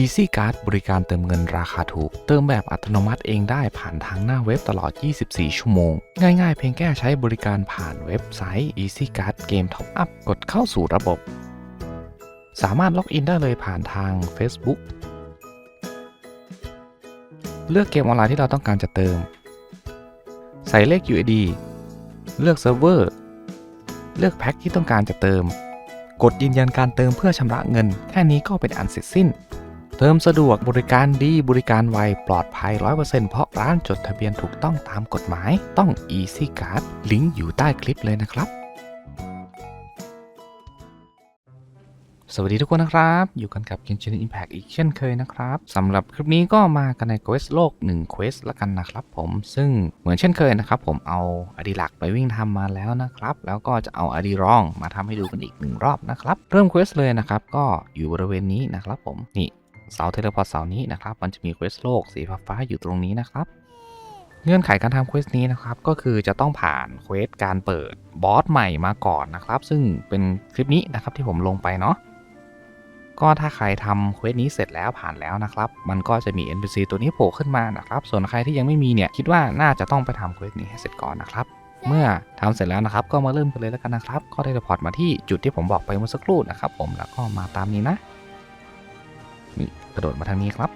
Easy Card บริการเติมเงินราคาถูก เติมแบบอัตโนมัติเองได้ผ่านทางหน้าเว็บตลอด 24 ชั่วโมง ง่ายๆ เพียงแค่ใช้บริการผ่านเว็บไซต์ Easy Card เกม Top Up กดเข้าสู่ระบบ สามารถล็อกอินได้เลยผ่านทาง Facebook เลือกเกมออนไลน์ที่เราต้องการจะเติม ใส่เลข UID เลือกเซิร์ฟเวอร์ เลือกแพ็คที่ต้องการจะเติม กดยืนยันการเติมเพื่อชำระเงิน แค่นี้ก็เป็นอันเสร็จสิ้น เติมสะดวกบริการดีบริการไว ปลอดภัย 100%เพราะร้านจดทะเบียนถูกต้องตามกฎหมายต้อง Easy Card ลิงก์อยู่ใต้คลิปเลยนะครับ สวัสดีทุกคนนะครับ อยู่กันกับ Genshin Impact อีกเช่นเคยนะครับสำหรับคลิปนี้ก็มากันในเควสโลก1เควสละกันนะครับผมซึ่งเหมือนเช่นเคยนะครับ ผมเอาอดีหลักไปวิ่งทำมาแล้วนะครับ แล้วก็จะเอาอดีรองมาทำให้ดูกันอีกหนึ่งรอบนะครับ เริ่มเควสเลยนะครับ ก็อยู่บริเวณนี้นะครับผมนี่ เสาเทเลพอร์ตเสานี้นะครับมันจะมีเควสโลกสีฟ้าอยู่ตรงนี้นะครับ เงื่อนไขการทำเควสนี้นะครับก็คือจะต้องผ่านเควสการเปิดบอสใหม่มาก่อนนะครับ ซึ่งเป็นคลิปนี้นะครับที่ผมลงไปเนาะก็ถ้าใครทำเควสนี้เสร็จแล้วผ่านแล้วนะครับ มันก็จะมี NPC ตัวนี้โผล่ขึ้นมานะครับ ส่วนใครที่ยังไม่มีเนี่ยคิดว่าน่าจะต้องไปทำเควสนี้ให้เสร็จก่อนนะครับ เมื่อทำเสร็จแล้วนะครับ ก็มาเริ่มกันเลยแล้วกันนะครับ ก็ได้รีพอร์ตมาที่จุดที่ผมบอกไปเมื่อสักครู่นะครับ ผมแล้วก็มาตามนี้นะ กระโดดมาทางนี้ครับ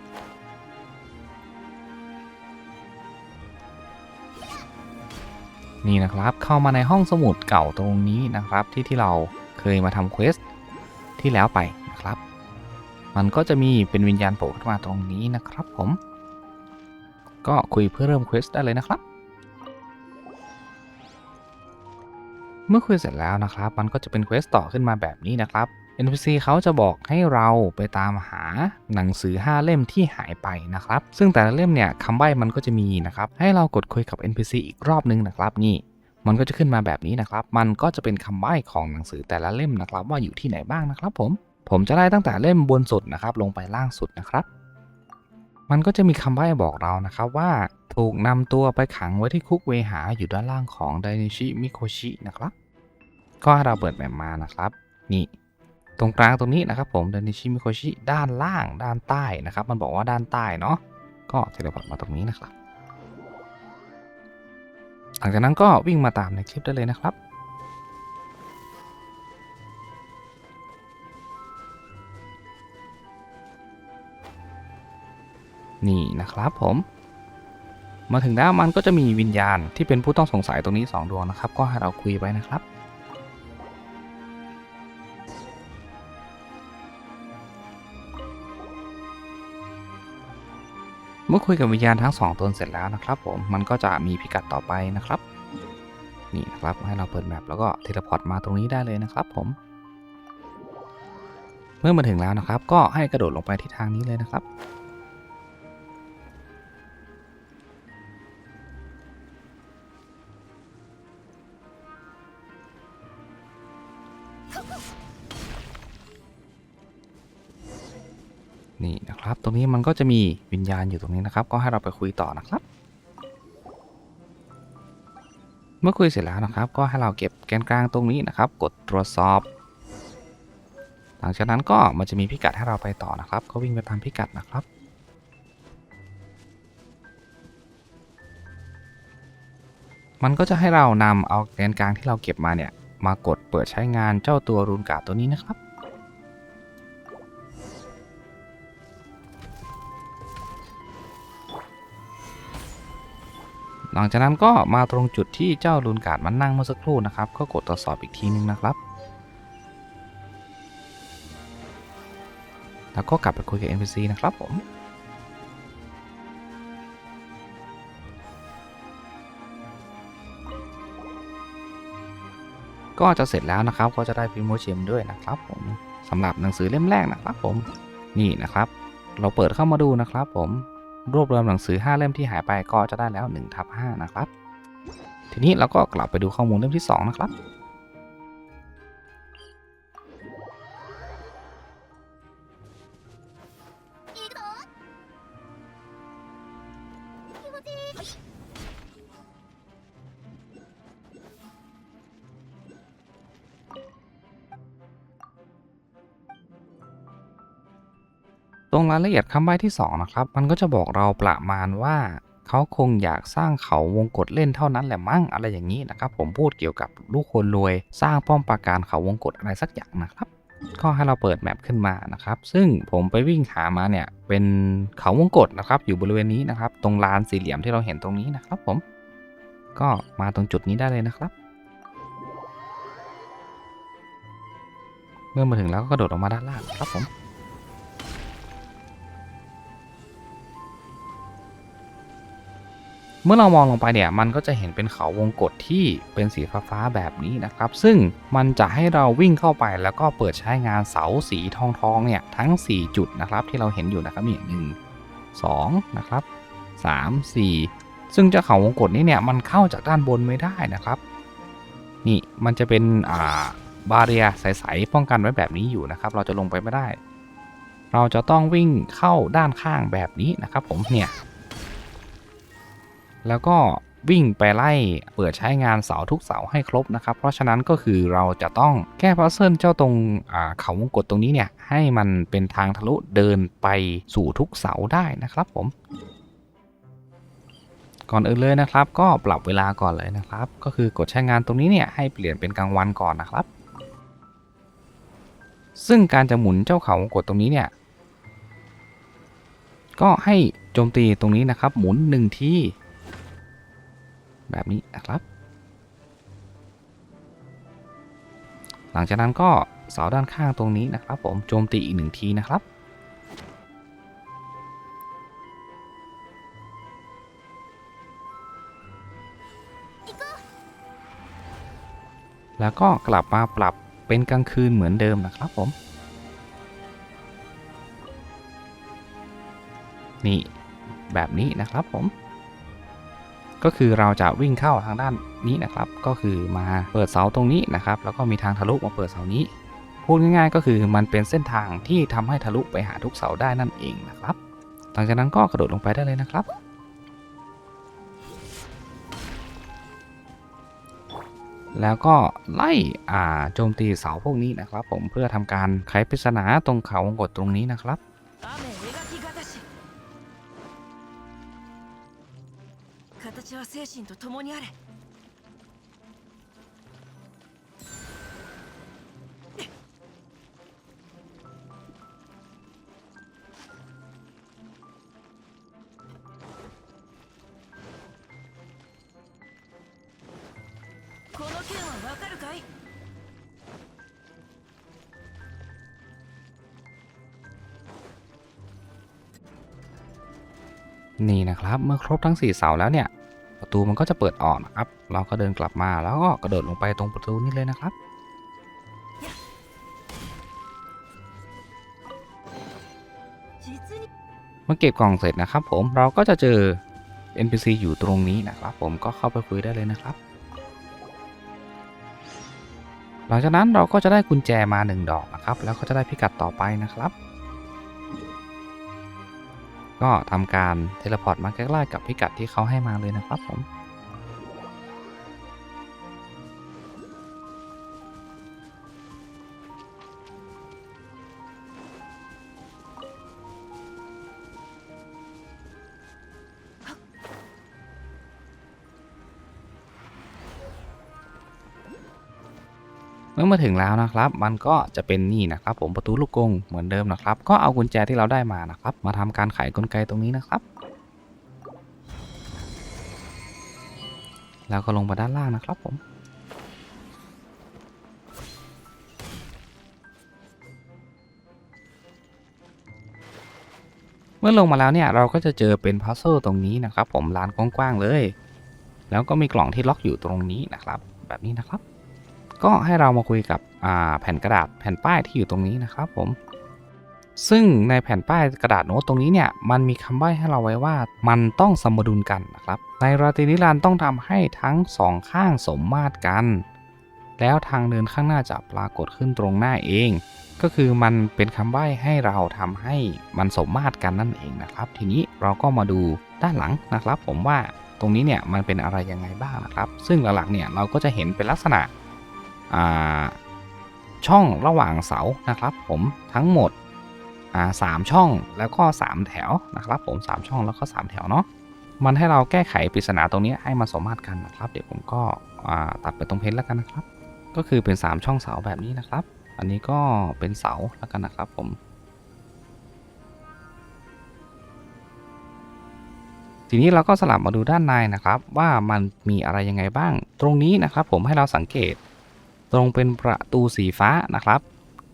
นี่นะครับเข้ามาในห้องสมุดเก่าตรงนี้นะครับ ที่ที่เราเคยมาทำเควสที่แล้วไปนะครับ มันก็จะมีเป็นวิญญาณโผล่ขึ้นมาตรงนี้นะครับผม ก็คุยเพื่อเริ่มเควสได้เลยนะครับเมื่อคุยเสร็จแล้วนะครับ มันก็จะเป็นเควสต่อขึ้นมาแบบนี้นะครับ NPC เขาจะบอกให้เราไปตามหาหนังสือ 5 เล่มที่หายไปนะครับ ซึ่งแต่ละเล่มเนี่ยคำใบ้มันก็จะมีนะครับ ให้เรากดคุยกับ NPC อีกรอบนึงนะครับนี่มันก็จะขึ้นมาแบบนี้นะครับ มันก็จะเป็นคำใบ้ของหนังสือแต่ละเล่มนะครับ ว่าอยู่ที่ไหนบ้างนะครับ ผม ผมจะไล่ตั้งแต่เล่มบนสุดนะครับ ลงไปล่างสุดนะครับ มันก็จะมีคำใบ้บอกเรานะครับว่าถูกนำตัวไปขังไว้ที่คุกเวหาอยู่ด้านล่างของไดนิชิมิโคชินะครับ ก็ให้เราเปิดแบบมานะครับ นี่ ตรงกลางตรงนี้นะครับผมไดนิชิมิโคชิด้านล่างด้านใต้นะครับ มันบอกว่าด้านใต้เนาะก็เทเลพอร์ตมาตรงนี้นะครับ หลังจากนั้นก็วิ่งมาตามในคลิปได้เลยนะครับนี่นะครับผม มาถึงแล้วมันก็จะมีวิญญาณที่เป็นผู้ต้องสงสัยตรงนี้ 2 ดวงนะครับ ก็ให้เราคุยไปนะครับ เมื่อคุยกับวิญญาณทั้งสองตนเสร็จแล้วนะครับผมมันก็จะมีพิกัดต่อไปนะครับ นี่นะครับให้เราเปิดแมปแล้วก็เทเลพอร์ตมาตรงนี้ได้เลยนะครับผม เมื่อมาถึงแล้วนะครับ ก็ให้กระโดดลงไปที่ทางนี้เลยนะครับ นะครับ ตรงนี้มันก็จะมีวิญญาณอยู่ตรงนี้นะครับ ก็ให้เราไปคุยต่อนะครับ เมื่อคุยเสร็จแล้วนะครับ ก็ให้เราเก็บแกนกลางตรงนี้นะครับ กดตรวจสอบ หลังจากนั้นก็มันจะมีพิกัดให้เราไปต่อนะครับ ก็วิ่งไปตามพิกัดนะครับมันก็จะให้เรานำเอาแกนกลางที่เราเก็บมาเนี่ย มากดเปิดใช้งานเจ้าตัวรูนกาดตัวนี้นะครับ หลังจากนั้นก็มาตรงจุดที่เจ้าลูนการ์ดมันนั่งเมื่อสักครู่นะครับ ก็กดตรวจสอบอีกทีนึงนะครับ แล้วก็กลับไปคุยกับ NPC นะครับผมก็จะเสร็จแล้วนะครับ ก็จะได้พิมโมเชมด้วยนะครับผมสำหรับหนังสือเล่มแรกนะครับผมนี่นะครับ เราเปิดเข้ามาดูนะครับผม รวบรวมหนังสือ 5 เล่มที่หายไปก็จะได้แล้ว1ทับ5นะครับ ทีนี้เราก็กลับไปดูข้อมูลเล่มที่ 2 นะครับ งรายละเอียดคำใบ้ที่สองนะครับ มันก็จะบอกเราประมาณว่า เขาคงอยากสร้างเขาวงกตเล่นเท่านั้นแหละมั้งอะไรอย่างนี้นะครับ ผมพูดเกี่ยวกับลูกคนรวย สร้างป้อมปราการเขาวงกตอะไรสักอย่างนะครับก็ให้เราเปิดแมปขึ้นมานะครับ ซึ่งผมไปวิ่งหามาเนี่ยเป็นเขาวงกตนะครับ อยู่บริเวณนี้นะครับ ตรงลานสี่เหลี่ยมที่เราเห็นตรงนี้นะครับผม ก็มาตรงจุดนี้ได้เลยนะครับ เมื่อมาถึงแล้วก็กระโดดออกมาด้านล่างครับผม เมื่อเรามองลงไปเนี่ยมันก็จะเห็นเป็นเขาวงกตที่เป็นสีฟ้าๆแบบนี้นะครับ ซึ่งมันจะให้เราวิ่งเข้าไปแล้วก็เปิดใช้งานเสาสีทองๆเนี่ยทั้ง 4 จุดนะครับที่เราเห็นอยู่นะครับนี่หนึ่งสองนะครับสามสี่ซึ่งเจ้าเขาวงกตนี้เนี่ยมันเข้าจากด้านบนไม่ได้นะครับนี่มันจะเป็นอ่าบาเรียใสๆป้องกันไว้แบบนี้อยู่นะครับ เราจะลงไปไม่ได้ เราจะต้องวิ่งเข้าด้านข้างแบบนี้นะครับ ผมเนี่ย แล้วก็วิ่งไปไล่เปิดใช้งานเสาทุกเสาให้ครบนะครับ เพราะฉะนั้นก็คือเราจะต้องแก้พัซเซิลเจ้าตรงอ่าเขาวงกตตรงนี้เนี่ย ให้มันเป็นทางทะลุเดินไปสู่ทุกเสาได้นะครับผม ก่อนอื่นเลยนะครับ ก็ปรับเวลาก่อนเลยนะครับ ก็คือกดใช้งานตรงนี้เนี่ยให้เปลี่ยนเป็นกลางวันก่อนนะครับ ซึ่งการจะหมุนเจ้าเขาวงกตตรงนี้เนี่ยก็ให้โจมตีตรงนี้นะครับ หมุนหนึ่งที แบบนี้นะครับ หลังจากนั้นก็เสาด้านข้างตรงนี้นะครับผมโจมตีอีกหนึ่งทีนะครับ แล้วก็กลับมาปรับเป็นกลางคืนเหมือนเดิมนะครับผม นี่แบบนี้นะครับผม ก็คือเราจะวิ่งเข้าทางด้านนี้นะครับ ก็คือมาเปิดเสาตรงนี้นะครับ แล้วก็มีทางทะลุมาเปิดเสานี้ พูดง่ายๆ ก็คือมันเป็นเส้นทางที่ทำให้ทะลุไปหาทุกเสาได้นั่นเองนะครับ หลังจากนั้นก็กระโดดลงไปได้เลยนะครับ แล้วก็ไล่โจมตีเสาพวกนี้นะครับ ผมเพื่อทำการไขปริศนาตรงเขาวงกตตรงนี้นะครับ 形は精神と共にあれ この件はわかるかい นี่นะครับเมื่อครบทั้ง 4 เสาแล้วเนี่ย ประตูมันก็จะเปิดออกนะครับ เราก็เดินกลับมาแล้วก็กระโดดลงไปตรงประตูนี้เลยนะครับ เมื่อเก็บกล่องเสร็จนะครับ ผมเราก็จะเจอ NPC อยู่ตรงนี้นะครับ ผมก็เข้าไปคุยได้เลยนะครับ หลังจากนั้นเราก็จะได้กุญแจมาหนึ่งดอกนะครับ แล้วก็จะได้พิกัดต่อไปนะครับ ก็ทำการเทเลพอร์ตมาใกล้ๆกับพิกัดที่เขาให้มาเลยนะครับผม อมาถึงแล้วนะครับ มันก็จะเป็นนี่นะครับ ผมประตูลูกกงเหมือนเดิมนะครับ ก็เอากุญแจที่เราได้มานะครับ มาทำการไขกลไกตรงนี้นะครับ แล้วก็ลงมาด้านล่างนะครับผมเมื่อลงมาแล้วเนี่ยเราก็จะเจอเป็นพัซเซิลตรงนี้นะครับ ผมลานกว้างๆเลย แล้วก็มีกล่องที่ล็อกอยู่ตรงนี้นะครับ แบบนี้นะครับ ก็ให้เรามาคุยกับแผ่นกระดาษแผ่นป้ายที่อยู่ตรงนี้นะครับผม ซึ่งในแผ่นป้ายกระดาษโน้ตตรงนี้เนี่ยมันมีคำใบ้ให้เราไว้ว่ามันต้องสมดุลกันนะครับ ในราตรีนิรันต้องทำให้ทั้งสองข้างสมมาตรกัน แล้วทางเดินข้างหน้าจะปรากฏขึ้นตรงหน้าเอง ก็คือมันเป็นคำใบ้ให้เราทำให้มันสมมาตรกันนั่นเองนะครับ ทีนี้เราก็มาดูด้านหลังนะครับ ผมว่าตรงนี้เนี่ยมันเป็นอะไรยังไงบ้างนะครับ ซึ่งหลักๆเนี่ยเราก็จะเห็นเป็นลักษณะ ช่องระหว่างเสานะครับ ผมทั้งหมดสามช่องแล้วก็ 3 แถวนะครับ ผม 3 ช่องแล้วก็ 3 แถวเนาะมันให้เราแก้ไขปริศนาตรงนี้ให้มันสมมาตรกันนะครับ เดี๋ยวผมก็ตัดไปตรงเพนแล้วกันนะครับ ก็คือเป็น 3 ช่องเสาแบบนี้นะครับ อันนี้ก็เป็นเสาแล้วกันนะครับผมทีนี้เราก็สลับมาดูด้านในนะครับ ว่ามันมีอะไรยังไงบ้าง ตรงนี้นะครับ ผมให้เราสังเกต ตรงเป็นประตูสีฟ้านะครับ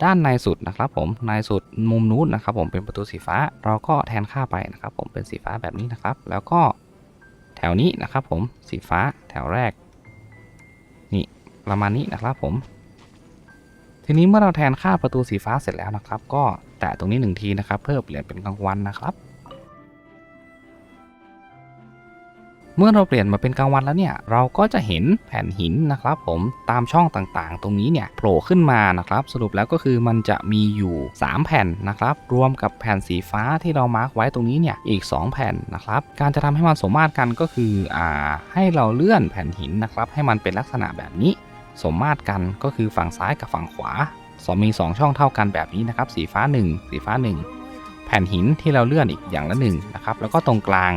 ด้านในสุดนะครับผมในสุดมุมนู้นนะครับ ผมเป็นประตูสีฟ้า เราก็แทนค่าไปนะครับ ผมเป็นสีฟ้าแบบนี้นะครับ แล้วก็แถวนี้นะครับผมสีฟ้าแถวแรก นี่ประมาณนี้นะครับผม ทีนี้เมื่อเราแทนค่าประตูสีฟ้าเสร็จแล้วนะครับ ก็แตะตรงนี้หนึ่งทีนะครับ เพื่อเปลี่ยนเป็นกลางวันนะครับ เมื่อเราเปลี่ยนมาเป็นกลางวันแล้วเนี่ยเราก็จะเห็นแผ่นหินนะครับ ผมตามช่องต่างๆ ตรงนี้เนี่ยโผล่ขึ้นมานะครับ สรุปแล้วก็คือมันจะมีอยู่ 3 แผ่นนะครับ รวมกับแผ่นสีฟ้าที่เรามาร์กไว้ตรงนี้เนี่ยอีก 2 แผ่นนะครับ การจะทำให้มันสมมาตรกันก็คืออ่าให้เราเลื่อนแผ่นหินนะครับ ให้มันเป็นลักษณะแบบนี้ สมมาตรกันก็คือฝั่งซ้ายกับฝั่งขวาสองมี 2 ช่องเท่ากันแบบนี้นะครับ สีฟ้า 1 สีฟ้า 1 แผ่นหินที่เราเลื่อนอีกอย่างละหนึ่งนะครับแล้วก็ตรงกลาง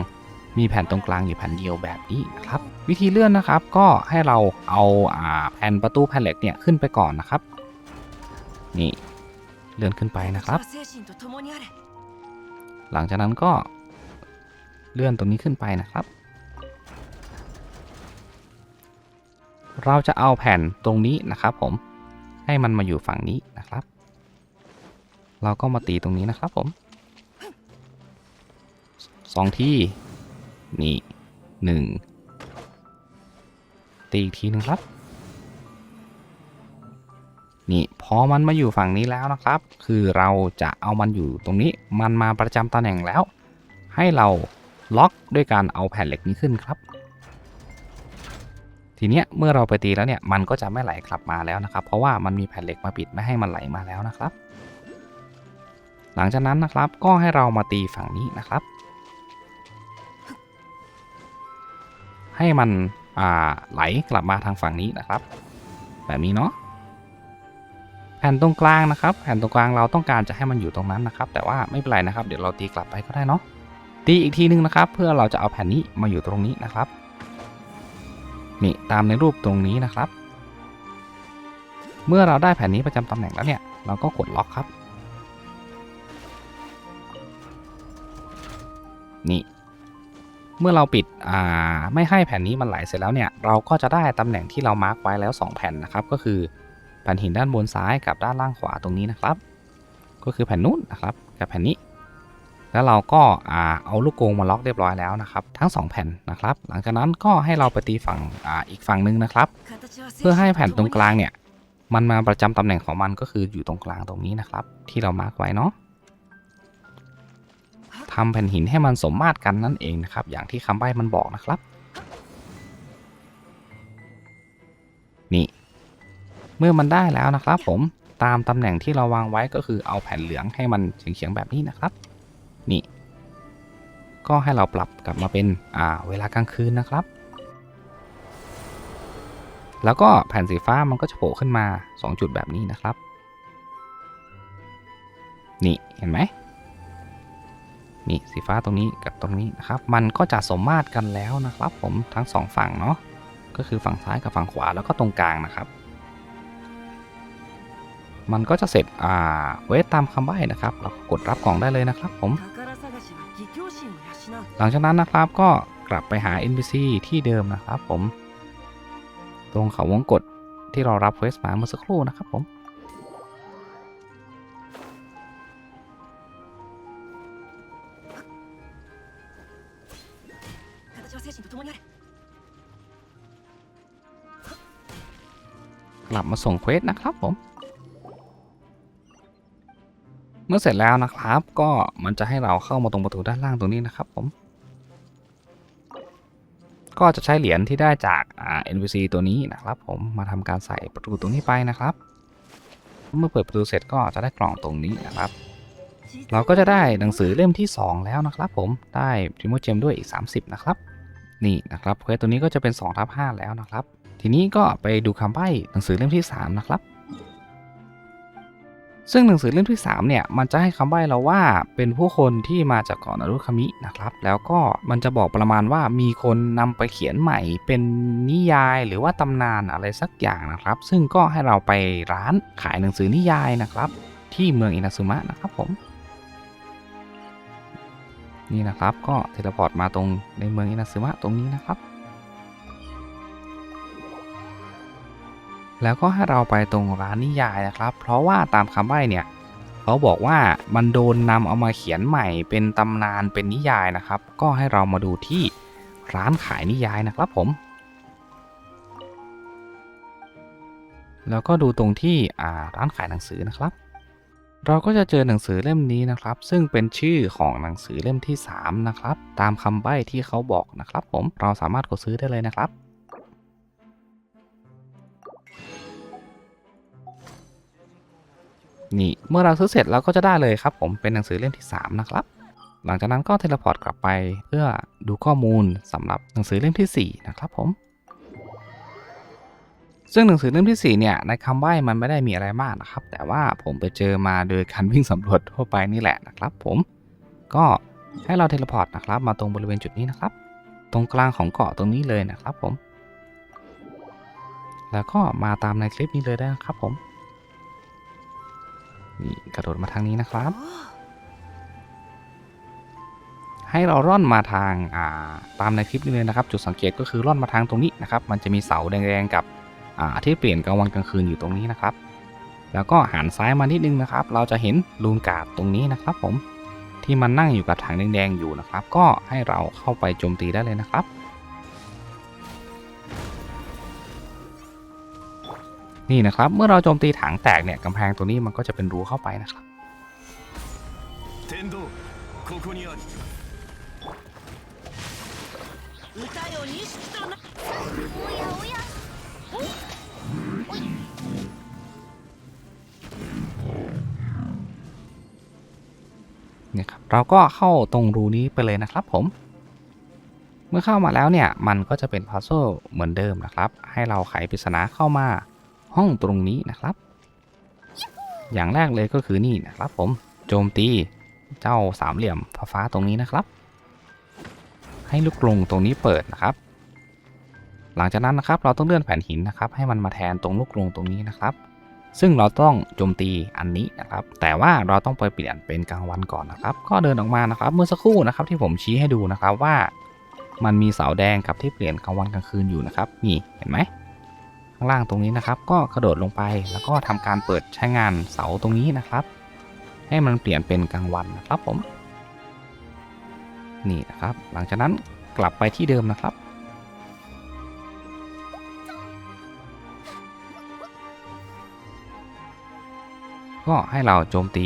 มีแผ่นตรงกลางอยู่แผ่นเดียวแบบนี้นะครับ วิธีเลื่อนนะครับก็ให้เราเอาแผ่นประตูแผ่นเหล็กเนี่ยขึ้นไปก่อนนะครับ นี่เลื่อนขึ้นไปนะครับ หลังจากนั้นก็เลื่อนตรงนี้ขึ้นไปนะครับ เราจะเอาแผ่นตรงนี้นะครับ ผมให้มันมาอยู่ฝั่งนี้นะครับ เราก็มาตีตรงนี้นะครับผมสองที นี่หนึ่งตีอีกทีหนึงครับ นี่พอมันมาอยู่ฝั่งนี้แล้วนะครับ คือเราจะเอามันอยู่ตรงนี้มันมาประจำตำแหน่งแล้ว ให้เราล็อกด้วยการเอาแผ่นเหล็กนี้ขึ้นครับ ทีเนี้ยเมื่อเราไปตีแล้วเนี่ยมันก็จะไม่ไหลกลับมาแล้วนะครับ เพราะว่ามันมีแผ่นเหล็กมาปิดไม่ให้มันไหลมาแล้วนะครับ หลังจากนั้นนะครับก็ให้เรามาตีฝั่งนี้นะครับ ให้มันไหลกลับมาทางฝั่งนี้นะครับ แบบนี้เนาะแผ่นตรงกลางนะครับ แผ่นตรงกลางเราต้องการจะให้มันอยู่ตรงนั้นนะครับ แต่ว่าไม่เป็นไรนะครับ เดี๋ยวเราตีกลับไปก็ได้เนาะตีอีกทีนึงนะครับ เพื่อเราจะเอาแผ่นนี้มาอยู่ตรงนี้นะครับนี่ตามในรูปตรงนี้นะครับ เมื่อเราได้แผ่นนี้ประจำตำแหน่งแล้วเนี่ย เราก็กดล็อกครับ นี่ เมื่อเราปิดไม่ให้แผ่นนี้มันไหลเสร็จแล้วเนี่ย เราก็จะได้ตำแหน่งที่เรามาร์กไว้แล้ว 2 แผ่นนะครับ ก็คือแผ่นหินด้านบนซ้ายกับด้านล่างขวาตรงนี้นะครับ ก็คือแผ่นนู้นนะครับกับแผ่นนี้ แล้วเราก็เอาลูกกงมาล็อกเรียบร้อยแล้วนะครับ ทั้ง 2 แผ่นนะครับ หลังจากนั้นก็ให้เราไปตีฝั่งออีกฝั่งหนึ่งนะครับ เพื่อให้แผ่นตรงกลางเนี่ยมันมาประจำตำแหน่งของมันก็คืออยู่ตรงกลางตรงนี้นะครับ ที่เรามาร์กไว้เนาะ ทำแผ่นหินให้มันสมมาตรกันนั่นเองนะครับ อย่างที่คำใบ้มันบอกนะครับ นี่ เมื่อมันได้แล้วนะครับ ผมตามตำแหน่งที่เราวางไว้ก็คือเอาแผ่นเหลืองให้มันเฉียงๆแบบนี้นะครับ นี่ ก็ให้เราปรับกลับมาเป็นอ่าเวลากลางคืนนะครับ แล้วก็แผ่นสีฟ้ามันก็จะโผล่ขึ้นมา 2 จุดแบบนี้นะครับ นี่เห็นไหม นี่สีฟ้าตรงนี้กับตรงนี้นะครับ มันก็จะสมมาตรกันแล้วนะครับ ผมทั้ง 2 ฝั่งเนาะก็คือฝั่งซ้ายกับฝั่งขวาแล้วก็ตรงกลางนะครับ มันก็จะเสร็จอ่าเวทตามคำใบ้นะครับ เรากดรับกล่องได้เลยนะครับ ผม หลังจากนั้นนะครับก็กลับไปหา NPC ที่เดิมนะครับ ผม ตรงเขาวงกดที่เรารับเวสมาเมื่อสักครู่นะครับผม 精神と共にあれ กลับมาส่งเควสนะครับผม เมื่อเสร็จแล้วนะครับ ก็มันจะให้เราเข้ามาตรงประตูด้านล่างตรงนี้นะครับผม ก็จะใช้เหรียญที่ได้จากอ่า NPC ตัวนี้นะครับ ผมมาทำการใส่ประตูตรงนี้ไปนะครับ เมื่อเปิดประตูเสร็จก็จะได้กล่องตรงนี้นะครับ เราก็จะได้หนังสือเล่มที่ 2 แล้วนะครับ ผมได้พริโมเจมด้วยอีก 30 นะครับ นี่นะครับเควสตัวนี้ก็จะเป็น2ทับ5แล้วนะครับ ทีนี้ก็ไปดูคำใบ้หนังสือเล่มที่ 3 นะครับ ซึ่งหนังสือเล่มที่ 3 เนี่ย มันจะให้คำใบ้เราว่าเป็นผู้คนที่มาจากเกาะนารุคามินะครับ แล้วก็มันจะบอกประมาณว่ามีคนนำไปเขียนใหม่ เป็นนิยายหรือว่าตำนานอะไรสักอย่างนะครับ ซึ่งก็ให้เราไปร้านขายหนังสือนิยายนะครับ ที่เมืองอินาซึมะนะครับผม นี่นะครับ ก็เทเลพอร์ตมาตรงในเมืองอินาซึมะตรงนี้นะครับ แล้วก็ให้เราไปตรงร้านนิยายนะครับ เพราะว่าตามคำใบ้เนี่ยเขาบอกว่ามันโดนนำเอามาเขียนใหม่เป็นตำนานเป็นนิยายนะครับ ก็ให้เรามาดูที่ร้านขายนิยายนะครับผม แล้วก็ดูตรงที่ร้านขายหนังสือนะครับ เราก็จะเจอหนังสือเล่มนี้นะครับ ซึ่งเป็นชื่อของหนังสือเล่มที่ 3 นะครับ ตามคำใบ้ที่เขาบอกนะครับ ผมเราสามารถกดซื้อได้เลยนะครับ นี่เมื่อเราซื้อเสร็จเราก็จะได้เลยครับ ผมเป็นหนังสือเล่มที่ 3 นะครับ หลังจากนั้นก็เทเลพอร์ตกลับไปเพื่อดูข้อมูลสำหรับหนังสือเล่มทีสี่4 นะครับผม ซึ่งหนังสือเล่มทีสี่ 4 เนี่ยในคำใบ้มันไม่ได้มีอะไรมากนะครับ แต่ว่าผมไปเจอมาโดยการวิ่งสำรวจทั่วไปนี่แหละนะครับ ผมก็ให้เราเทเลพอร์ตนะครับ มาตรงบริเวณจุดนี้นะครับ ตรงกลางของเกาะตรงนี้เลยนะครับผม แล้วก็มาตามในคลิปนี้เลยได้นะครับผมนี่กระโดดมาทางนี้นะครับ ให้เราร่อนมาทางอ่าตามในคลิปนี้เลยนะครับ จุดสังเกตก็คือร่อนมาทางตรงนี้นะครับ มันจะมีเสาแดงๆกับ ที่เปลี่ยนกลางวันกลางคืนอยู่ตรงนี้นะครับ แล้วก็หันซ้ายมานิดนึงนะครับ เราจะเห็นลูนกาดตรงนี้นะครับผมที่มันนั่งอยู่กับถังแดงๆอยู่นะครับ ก็ให้เราเข้าไปโจมตีได้เลยนะครับ นี่นะครับเมื่อเราโจมตีถังแตกเนี่ยกำแพงตัวนี้มันก็จะเป็นรูเข้าไปนะครับ เนี่ยครับเราก็เข้าตรงรูนี้ไปเลยนะครับผม เมื่อเข้ามาแล้วเนี่ยมันก็จะเป็นพัซเซิลเหมือนเดิมนะครับ ให้เราไขปริศนาเข้ามาห้องตรงนี้นะครับ อย่างแรกเลยก็คือนี่นะครับผมโจมตีเจ้าสามเหลี่ยมฟ้าตรงนี้นะครับ ให้ลูกกรงตรงนี้เปิดนะครับ หลังจากนั้นนะครับเราต้องเลื่อนแผ่นหินนะครับ ให้มันมาแทนตรงลูกกรงตรงนี้นะครับ ซึ่งเราต้องโจมตีอันนี้นะครับ แต่ว่าเราต้องไปเปลี่ยนเป็นกลางวันก่อนนะครับ ก็เดินออกมานะครับ เมื่อสักครู่นะครับที่ผมชี้ให้ดูนะครับว่ามันมีเสาแดงกับที่เปลี่ยนกลางวันกลางคืนอยู่นะครับ นี่เห็นไหมข้างล่างตรงนี้นะครับ ก็กระโดดลงไปแล้วก็ทำการเปิดใช้งานเสาตรงนี้นะครับ ให้มันเปลี่ยนเป็นกลางวันนะครับผม นี่นะครับ หลังจากนั้นกลับไปที่เดิมนะครับ ก็ให้เราโจมตี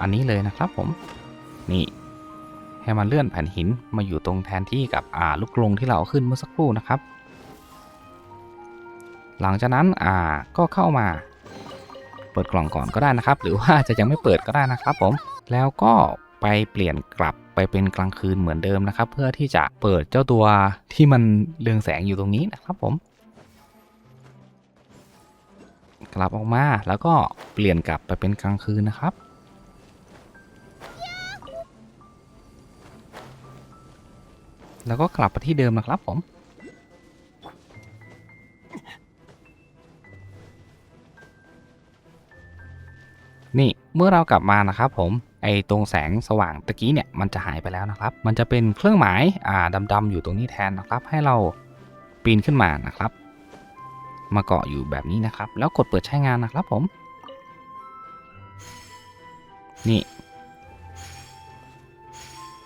อันนี้เลยนะครับผม นี่ให้มันเลื่อนแผ่นหินมาอยู่ตรงแทนที่กับอ่าลูกกรงที่เราเอาขึ้นเมื่อสักครู่นะครับ หลังจากนั้นอ่าก็เข้ามา เปิดกล่องก่อนก็ได้นะครับ หรือว่าจะยังไม่เปิดก็ได้นะครับผม แล้วก็ไปเปลี่ยนกลับไปเป็นกลางคืนเหมือนเดิมนะครับ เพื่อที่จะเปิดเจ้าตัวที่มันเรืองแสงอยู่ตรงนี้นะครับผม กลับออกมาแล้วก็เปลี่ยนกลับไปเป็นกลางคืนนะครับ แล้วก็กลับไปที่เดิมนะครับผมนี่เมื่อเรากลับมานะครับผมไอตรงแสงสว่างตะกี้เนี่ยมันจะหายไปแล้วนะครับ มันจะเป็นเครื่องหมายอ่าดำๆอยู่ตรงนี้แทนนะครับ ให้เราปีนขึ้นมานะครับ มาเกาะอยู่แบบนี้นะครับ แล้วกดเปิดใช้งานนะครับผม นี่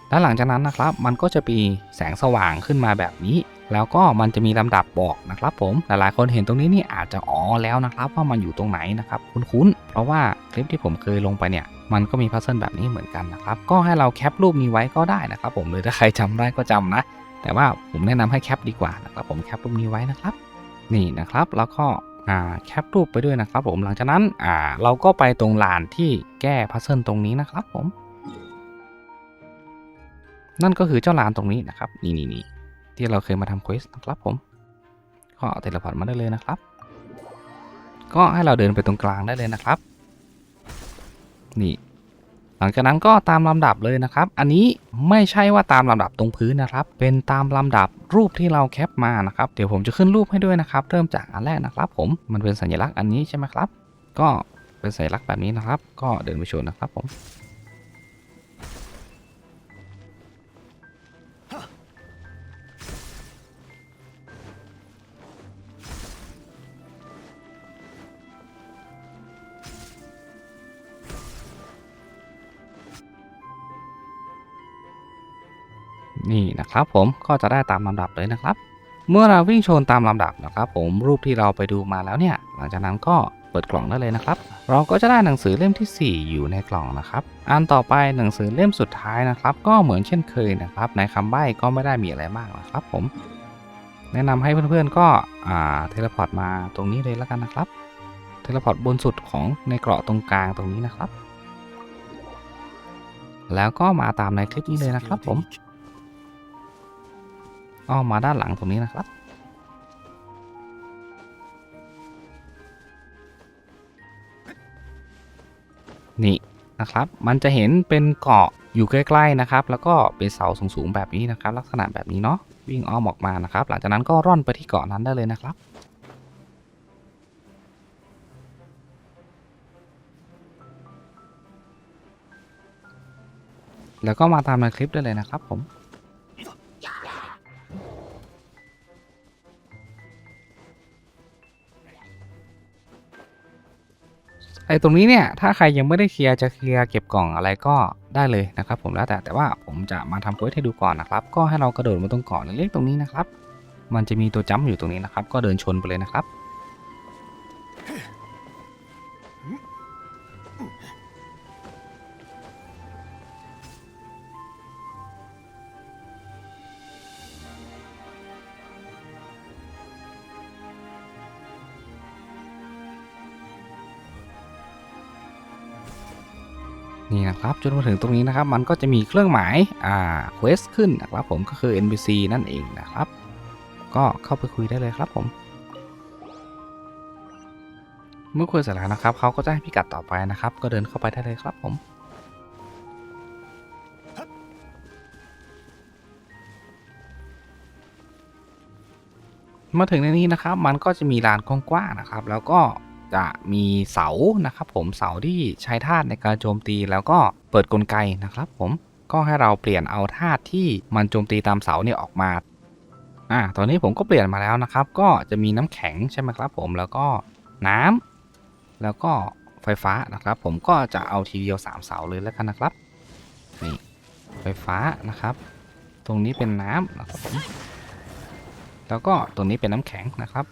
แล้วหลังจากนั้นนะครับ มันก็จะมีแสงสว่างขึ้นมาแบบนี้ แล้วก็มันจะมีลำดับบอกนะครับ ผม หลายๆคนเห็นตรงนี้นี่อาจจะอ๋อแล้วนะครับ ว่ามันอยู่ตรงไหนนะครับ คุ้นๆ เพราะว่าคลิปที่ผมเคยลงไปเนี่ยมันก็มีพัซเซิลแบบนี้เหมือนกันนะครับ ก็ให้เราแคปรูปนี้ไว้ก็ได้นะครับ ผมเลยถ้าใครจำได้ก็จำนะ แต่ว่าผมแนะนำให้แคปดีกว่านะครับ ผมแคปรูปนี้ไว้นะครับ นี่นะครับแล้วก็แคปรูปไปด้วยนะครับผมหลังจากนั้นเราก็ไปตรงลานที่แก้พัซเซิลตรงนี้นะครับผม นั่นก็คือเจ้าลานตรงนี้นะครับนี่นี่นี่ที่เราเคยมาทำเควสนะครับผมก็เทเลพอร์ตมาได้เลยนะครับ ก็ให้เราเดินไปตรงกลางได้เลยนะครับ นี่ หลังจากนั้นก็ตามลำดับเลยนะครับ อันนี้ไม่ใช่ว่าตามลำดับตรงพื้นนะครับ เป็นตามลำดับรูปที่เราแคปมานะครับ เดี๋ยวผมจะขึ้นรูปให้ด้วยนะครับ เริ่มจากอันแรกนะครับ ผม มันเป็นสัญลักษณ์อันนี้ใช่ไหมครับ ก็เป็นสัญลักษณ์แบบนี้นะครับ ก็เดินไปชนนะครับผม ครับผมก็จะได้ตามลำดับเลยนะครับ เมื่อเราวิ่งชนตามลำดับนะครับผมรูปที่เราไปดูมาแล้วเนี่ยหลังจากนั้นก็เปิดกล่องได้เลยนะครับ เราก็จะได้หนังสือเล่มทีสี่4 อยู่ในกล่องนะครับอันต่อไปหนังสือเล่มสุดท้ายนะครับ ก็เหมือนเช่นเคยนะครับ ในคำใบ้ก็ไม่ได้มีอะไรมากนะครับ ผม แนะนำให้เพื่อนๆก็อ่าเทเลพอร์ตมาตรงนี้เลยแล้วกันนะครับเทเลพอร์ตบนสุดของในเกราะตรงกลางตรงนี้นะครับ แล้วก็มาตามในคลิปนี้เลยนะครับผม อ้อมมาด้านหลังตรงนี้นะครับ นี่นะครับ มันจะเห็นเป็นเกาะอยู่ใกล้ๆนะครับ แล้วก็เป็นเสาสูงๆแบบนี้นะครับ ลักษณะแบบนี้เนาะ วิ่งอ้อมออกมานะครับ หลังจากนั้นก็ร่อนไปที่เกาะนั้นได้เลยนะครับแล้วก็มาตามในคลิปได้เลยนะครับผม ไอ้ตรงนี้เนี่ยถ้าใครยังไม่ได้เคลียร์จะเคลียร์เก็บกล่องอะไรก็ได้เลยนะครับผมแล้วแต่แต่ว่าผมจะมาทำโพสให้ดูก่อนนะครับ ก็ให้เรากระโดดมาตรงเกาะเล็กๆตรงนี้นะครับ มันจะมีตัวจัมป์อยู่ตรงนี้นะครับ ก็เดินชนไปเลยนะครับ นะครับจนมาถึงตรงนี้นะครับ มันก็จะมีเครื่องหมาย อ่าเควสขึ้นนะครับผมก็คือ NPC นั่นเองนะครับ ก็เข้าไปคุยได้เลยครับผม เมื่อคุยเสร็จแล้วนะครับเขาก็จะให้พิกัดต่อไปนะครับ ก็เดินเข้าไปได้เลยครับผมมาถึงในนี้นะครับ มันก็จะมีลานกว้างๆนะครับ แล้วก็ จะมีเสานะครับผมเสาที่ใช้ธาตุในการโจมตีแล้วก็เปิดกลไกนะครับผมก็ให้เราเปลี่ยนเอาธาตุที่มันโจมตีตามเสาเนี่ยออกมาอ่าตอนนี้ผมก็เปลี่ยนมาแล้วนะครับ ก็จะมีน้ำแข็งใช่ไหมครับผมแล้วก็น้ำแล้วก็ไฟฟ้านะครับ ผมก็จะเอาทีเดียว 3 เสาเลยแล้วกันนะครับนี่ไฟฟ้านะครับ ตรงนี้เป็นน้ำนะครับผมแล้วก็ตรงนี้เป็นน้ำแข็งนะครับ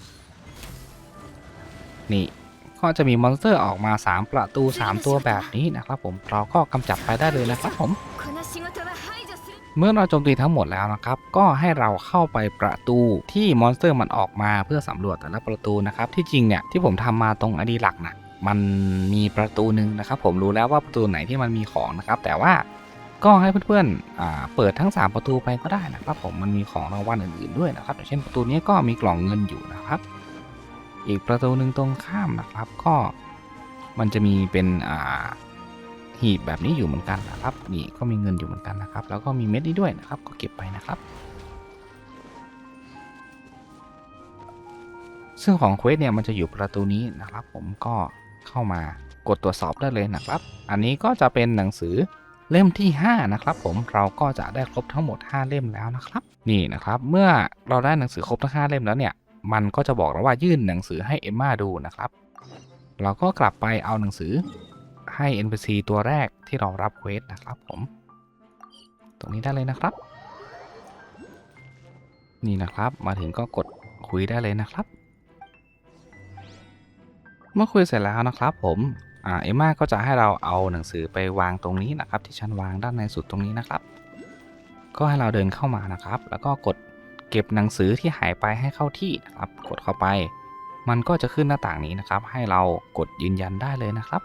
นี่ ก็จะมีมอนสเตอร์ออกมา 3 ประตู 3 ตัวแบบนี้นะครับผมเราก็กำจัดไปได้เลยนะครับผมเมื่อเราโจมตีทั้งหมดแล้วนะครับ ก็ให้เราเข้าไปประตูที่มอนสเตอร์มันออกมาเพื่อสำรวจแต่ละประตูนะครับ ที่จริงเนี่ยที่ผมทำมาตรงอดีหลักนะมันมีประตูหนึ่งนะครับ ผมรู้แล้วว่าประตูไหนที่มันมีของนะครับ แต่ว่าก็ให้เพื่อนๆเปิดทั้ง 3 ประตูไปก็ได้นะครับ ผมมันมีของรางวัลอื่นๆด้วยนะครับอย่างเช่นประตูนี้ก็มีกล่องเงินอยู่นะครับ อีกประตูหนึ่งตรงข้ามนะครับ ก็มันจะมีเป็นอ่าหีบแบบนี้อยู่เหมือนกันนะครับ นี่ก็มีเงินอยู่เหมือนกันนะครับ แล้วก็มีเม็ดนี้ด้วยนะครับ ก็เก็บไปนะครับ ซึ่งของเควสเนี่ยมันจะอยู่ประตูนี้นะครับ ผมก็เข้ามากดตรวจสอบได้เลยนะครับ อันนี้ก็จะเป็นหนังสือเล่มที่ 5 นะครับ ผมเราก็จะได้ครบทั้งหมด 5 เล่มแล้วนะครับ นี่นะครับ เมื่อเราได้หนังสือครบทั้ง 5 เล่มแล้วเนี่ย มันก็จะบอกเราว่ายื่นหนังสือให้เอมมาดูนะครับ เราก็กลับไปเอาหนังสือให้ NPC ตัวแรกที่เรารับเควสนะครับผม ตรงนี้ได้เลยนะครับ นี่นะครับมาถึงก็กดคุยได้เลยนะครับ เมื่อคุยเสร็จแล้วนะครับผมอ่าเอมมาก็จะให้เราเอาหนังสือไปวางตรงนี้นะครับ ที่ชั้นวางด้านในสุดตรงนี้นะครับ ก็ให้เราเดินเข้ามานะครับ แล้วก็กด เก็บหนังสือที่หายไปให้เข้าที่นะครับ กดเข้าไป มันก็จะขึ้นหน้าต่างนี้นะครับ ให้เรากดยืนยันได้เลยนะครับ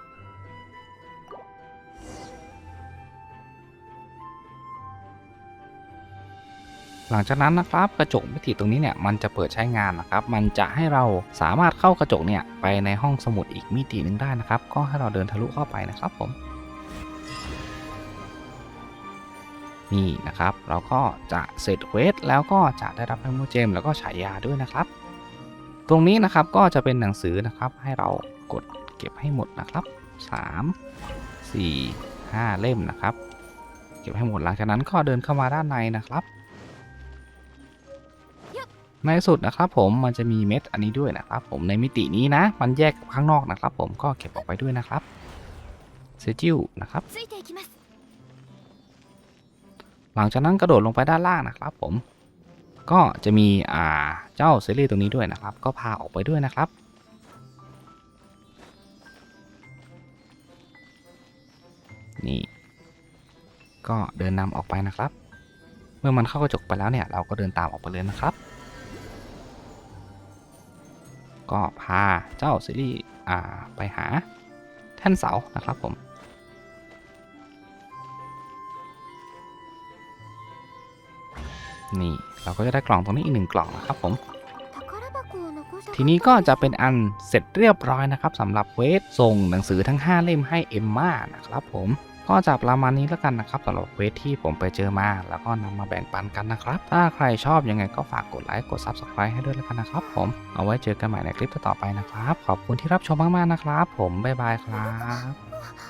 หลังจากนั้นนะครับกระจกมิติตรงนี้เนี่ยมันจะเปิดใช้งานนะครับ มันจะให้เราสามารถเข้ากระจกเนี่ยไปในห้องสมุดอีกมิติหนึ่งได้นะครับ ก็ให้เราเดินทะลุเข้าไปนะครับผม นี่นะครับ เราก็จะเสร็จเวสแล้วก็จะได้รับเมมโมเจมแล้วก็ฉายาด้วยนะครับ ตรงนี้นะครับก็จะเป็นหนังสือนะครับให้เรากดเก็บให้หมดนะครับ 3 4 5 เล่มนะครับ เก็บให้หมดหลังจากนั้นก็เดินเข้ามาด้านในนะครับ ในสุดนะครับผมมันจะมีเม็ดอันนี้ด้วยนะครับผมในมิตินี้นะ มันแยกข้างนอกนะครับ ผมก็เก็บออกไปด้วยนะครับเซจิวนะครับ หลังจากนั้นกระโดดลงไปด้านล่างนะครับผม ก็จะมีอ่าเจ้าเซรีตรงนี้ด้วยนะครับ ก็พาออกไปด้วยนะครับ นี่ ก็เดินนำออกไปนะครับ เมื่อมันเข้ากระจกไปแล้วเนี่ย เราก็เดินตามออกไปเลยนะครับ ก็พาเจ้าซีรีส์อ่าไปหาแท่นเสานะครับผม นี่ เราก็จะได้กล่องตรงนี้อีกหนึ่งกล่องนะครับผม ทีนี้ก็จะเป็นอันเสร็จเรียบร้อยนะครับสำหรับเวทส่งหนังสือทั้ง 5 เล่มให้เอ็มม่านะครับผมก็จะประมาณนี้แล้วกันนะครับสำหรับเวทที่ผมไปเจอมา แล้วก็นำมาแบ่งปันกันนะครับ ถ้าใครชอบยังไงก็ฝากกดไลค์กดซับสไคร b e ให้ด้วยแล้วกันนะครับ ผมเอาไว้เจอกันใหม่ในคลิปต่อไปนะครับ ขอบคุณที่รับชมมากๆนะครับ ผมบ๊ายบายครับ